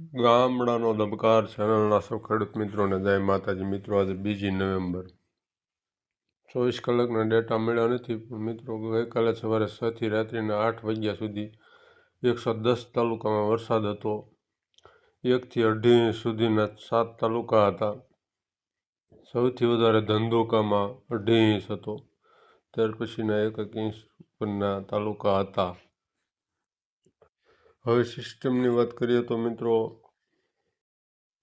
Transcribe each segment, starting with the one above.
ગામડાનો દબકાર ચેનલના સૌ ખેડૂત મિત્રોને જય માતાજી. મિત્રો, આજે બીજી નવેમ્બર. ચોવીસ કલાકના ડેટા મળ્યા નથી, પણ મિત્રો, ગઈકાલે સવારે છથી રાત્રિના આઠ વાગ્યા સુધી એકસો દસ તાલુકામાં વરસાદ હતો. એકથી અઢી સુધીના સાત તાલુકા હતા. સૌથી વધારે ધંધોકામાં અઢી ઇંચ હતો. ત્યાર પછીના એક એક ઇંચ ઉપરના તાલુકા હતા. હવે સિસ્ટમની વાત કરીએ તો મિત્રો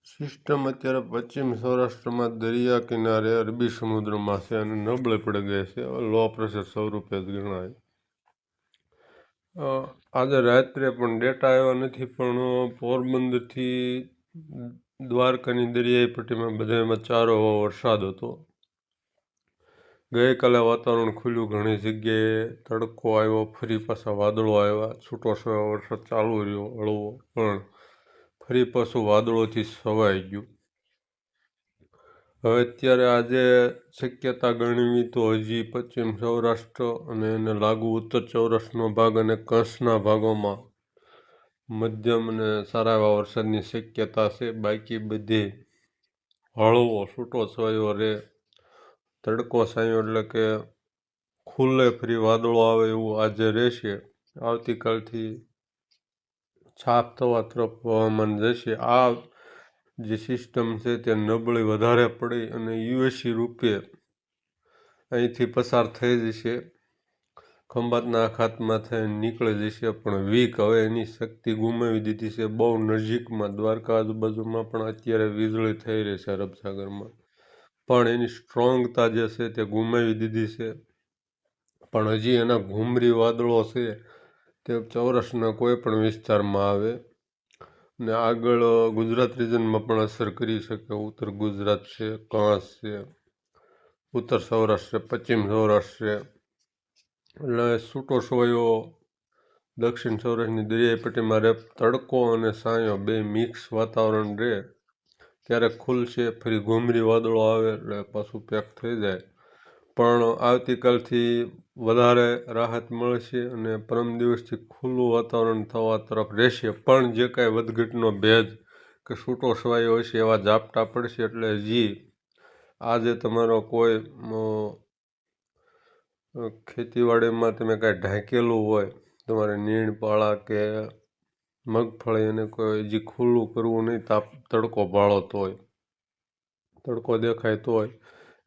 સિસ્ટમ અત્યારે પશ્ચિમ સૌરાષ્ટ્રમાં દરિયા કિનારે અરબી સમુદ્રમાં છે અને નબળે પડી ગઈ છે. લો પ્રેશર સ્વરૂપે જ ગણાય. આજે રાત્રે પણ ડેટા આવ્યા નથી, પણ પોરબંદરથી દ્વારકાની દરિયાઈ પટ્ટીમાં બધામાં ચારો વરસાદ હતો. ગઈકાલે વાતાવરણ ખુલ્યું, ઘણી જગ્યાએ તડકો આવ્યો, ફરી પાછા વાદળો આવ્યા. છૂટો છવાયો વરસાદ ચાલુ રહ્યો, હળવો, પણ ફરી પાછું વાદળોથી સવાઈ ગયું. હવે અત્યારે આજે શક્યતા ગણવી તો હજી પશ્ચિમ સૌરાષ્ટ્ર અને એને લાગુ ઉત્તર સૌરાષ્ટ્રનો ભાગ અને કચ્છના ભાગોમાં મધ્યમ અને સારા એવા વરસાદની શક્યતા છે. બાકી બધી હળવો, છૂટો છવાયો રહે. તડકો સાયો એટલે કે ખુલ્લે ફરી વાદળો આવે એવું આજે રહેશે. આવતીકાલથી છાપ થવા તરફ હવામાન જશે આ જે સિસ્ટમ છે તે નબળી વધારે પડી અને યુએસી રૂપે અહીંથી પસાર થઈ જશે. ખંભાતના અખાતમાં થઈ નીકળી જશે, પણ વીક હવે એની શક્તિ ગુમાવી દીધી છે. બહુ નજીકમાં દ્વારકા આજુબાજુમાં પણ અત્યારે વીજળી થઈ રહી છે, અરબસાગરમાં. પણ એની સ્ટ્રોંગતા જે છે તે ગુમાવી દીધી છે. પણ હજી એના ઘૂમરી વાદળો છે તે ચૌરસના કોઈ પણ વિસ્તારમાં આવે. ને આગળ ગુજરાત રિજનમાં પણ અસર કરી શકે. ઉત્તર ગુજરાત છે, કાંસ છે, ઉત્તર સૌરાષ્ટ્ર છે, પશ્ચિમ સૌરાષ્ટ્ર છે. એટલે છૂટો સોયો દક્ષિણ સૌરાષ્ટ્રની દરિયાઈ પટ્ટીમાં રે તડકો અને સાયો બે મિક્સ વાતાવરણ રહે. ત્યારે ખુલશે, ફરી ઘૂમરી વાદળો આવે એટલે પાછું પેક થઈ જાય. પણ આવતીકાલથી વધારે રાહત મળશે અને પરમ દિવસથી ખુલ્લું વાતાવરણ થવા તરફ રહેશે. પણ જે કાંઈ વધઘટનો ભેજ કે છૂટો હોય હશે એવા ઝાપટા પડશે એટલે હજી આજે તમારો કોઈ ખેતીવાડીમાં તમે કાંઈ ઢાંકેલું હોય, તમારે નીણ, પાળા કે મગફળી એને કોઈ હજી ખુલ્લું કરવું નહીં, તાપ, તડકો ભાળો તોય તડકો દેખાય તોય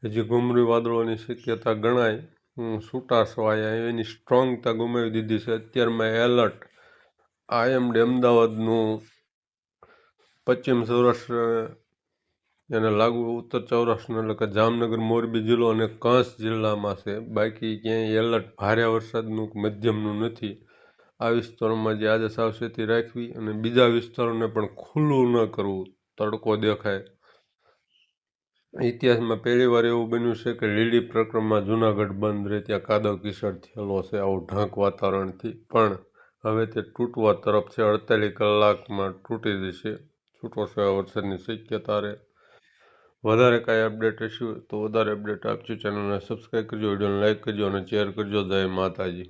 હજી ઘૂમરી વાદળોની શક્યતા ગણાય છૂટા છવાયા એની સ્ટ્રોંગતા ગુમાવી દીધી છે. અત્યારમાં એલર્ટ આઈએમડી અમદાવાદનું પશ્ચિમ સૌરાષ્ટ્ર, એને લાગુ ઉત્તર સૌરાષ્ટ્ર એટલે કે જામનગર, મોરબી જિલ્લો અને કચ્છ જિલ્લામાં છે. બાકી ક્યાંય એલર્ટ, ભારે વરસાદનું મધ્યમનું નથી. આ વિસ્તારોમાં જે આજે સાવચેતી રાખવી અને બીજા વિસ્તારોને પણ ખુલ્લું ન કરવું, તડકો દેખાય. ઇતિહાસમાં પહેલી વાર એવું બન્યું છે કે લીલી પ્રક્રમમાં જૂનાગઢ બંધ રહે, ત્યાં કાદવ કિશોર થયેલો છે, આવું ઢાંક વાતાવરણથી. પણ હવે તે તૂટવા તરફ છે, અડતાલીસ કલાકમાં તૂટી જશે. છૂટો છવાયા વરસાદની શક્યતા રહે. વધારે કાંઈ અપડેટ હશે તો વધારે અપડેટ આપજો ચેનલને સબસ્ક્રાઈબ કરજો, વિડીયોને લાઇક કરજો અને શેર કરજો. જય માતાજી.